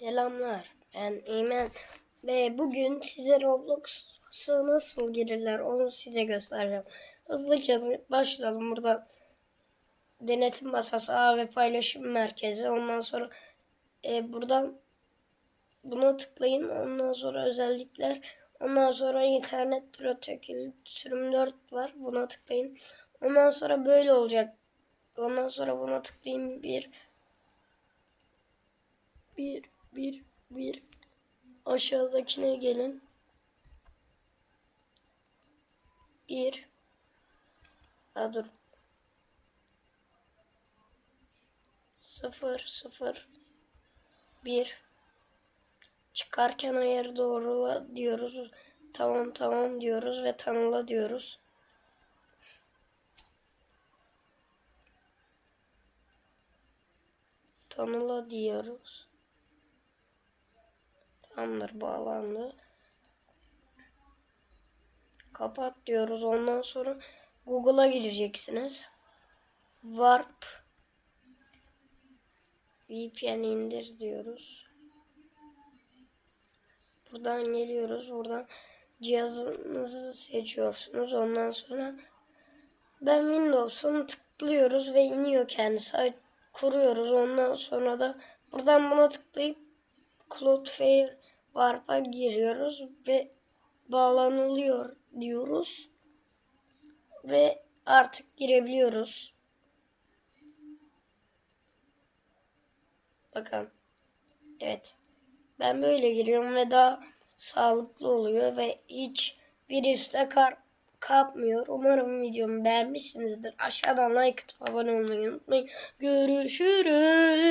Selamlar. Ben Eymen ve bugün size Roblox'a nasıl girirler onu size göstereceğim. Hızlıca başlayalım burada. Denetim masası A ve paylaşım merkezi. Ondan sonra e, buradan buna tıklayın. Ondan sonra özellikler. Ondan sonra internet protokolü sürüm 4 var. Buna tıklayın. Ondan sonra böyle olacak. Ondan sonra buna tıklayın. Bir bir bir bir aşağıdakine gelin. Bir ha dur. Sıfır sıfır bir çıkarken ayarı doğrula diyoruz. Tamam tamam diyoruz ve tanıla diyoruz. Tanıla diyoruz. Tamamdır bağlandı. Kapat diyoruz. Ondan sonra Google'a gireceksiniz. Warp VPN indir diyoruz. Buradan geliyoruz. Buradan cihazınızı seçiyorsunuz. Ondan sonra ben Windows'um tıklıyoruz ve iniyor kendisi. Kuruyoruz. Ondan sonra da buradan buna tıklayıp Cloudflare Warp'a giriyoruz ve bağlanılıyor diyoruz. Ve artık girebiliyoruz. Bakın. Evet. Ben böyle giriyorum ve daha sağlıklı oluyor ve hiç virüste kar kapmıyor. Umarım videomu beğenmişsinizdir. Aşağıdan like atıp abone olmayı unutmayın. Görüşürüz.